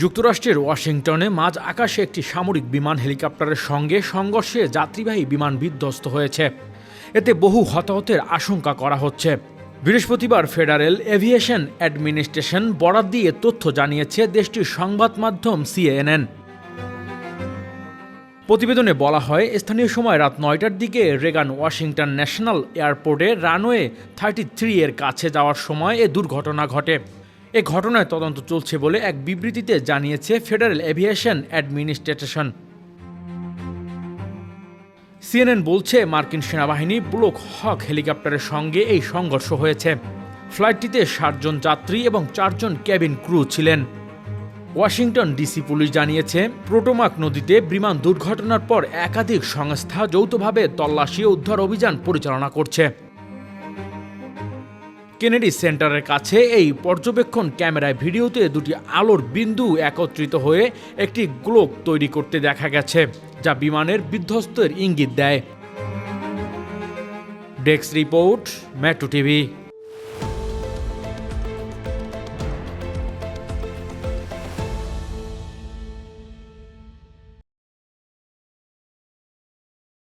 যুক্তরাষ্ট্রের ওয়াশিংটনে মাঝ আকাশে একটি সামরিক বিমান হেলিকপ্টারের সঙ্গে সংঘর্ষে যাত্রীবাহী বিমান বিধ্বস্ত হয়েছে। এতে বহু হতাহতের আশঙ্কা করা হচ্ছে। বৃহস্পতিবার ফেডারেল এভিয়েশন অ্যাডমিনিস্ট্রেশন বরাত দিয়ে তথ্য জানিয়েছে দেশটির সংবাদ মাধ্যম সিএনএন। প্রতিবেদনে বলা হয়, স্থানীয় সময় রাত নয়টার দিকে রেগান ওয়াশিংটন ন্যাশনাল এয়ারপোর্টে রানওয়ে থার্টি থ্রি এর কাছে যাওয়ার সময় এ দুর্ঘটনা ঘটে। এ ঘটনায় তদন্ত চলছে বলে এক বিবৃতিতে জানিয়েছে ফেডারেল এভিয়েশন অ্যাডমিনিস্ট্রেশন সিএনএন বলছে, মার্কিন সেনাবাহিনী ব্লক হক হেলিকপ্টারের সঙ্গে এই সংঘর্ষ হয়েছে। ফ্লাইটটিতে ষাটজন যাত্রী এবং চারজন ক্যাবিন ক্রু ছিলেন। ওয়াশিংটন ডিসি পুলিশ জানিয়েছে, প্রোটোমাক নদীতে বিমান দুর্ঘটনার পর একাধিক সংস্থা যৌথভাবে তল্লাশি উদ্ধার অভিযান পরিচালনা করছে। কেনেডি সেন্টারের কাছে এই পর্যবেক্ষণ ক্যামেরায় ভিডিওতে দুটি আলোর বিন্দু একত্রিত হয়ে একটি গ্লোব তৈরি করতে দেখা গেছে, যা বিমানের বিধ্বস্তের ইঙ্গিত দেয়। Desk report, metro TV.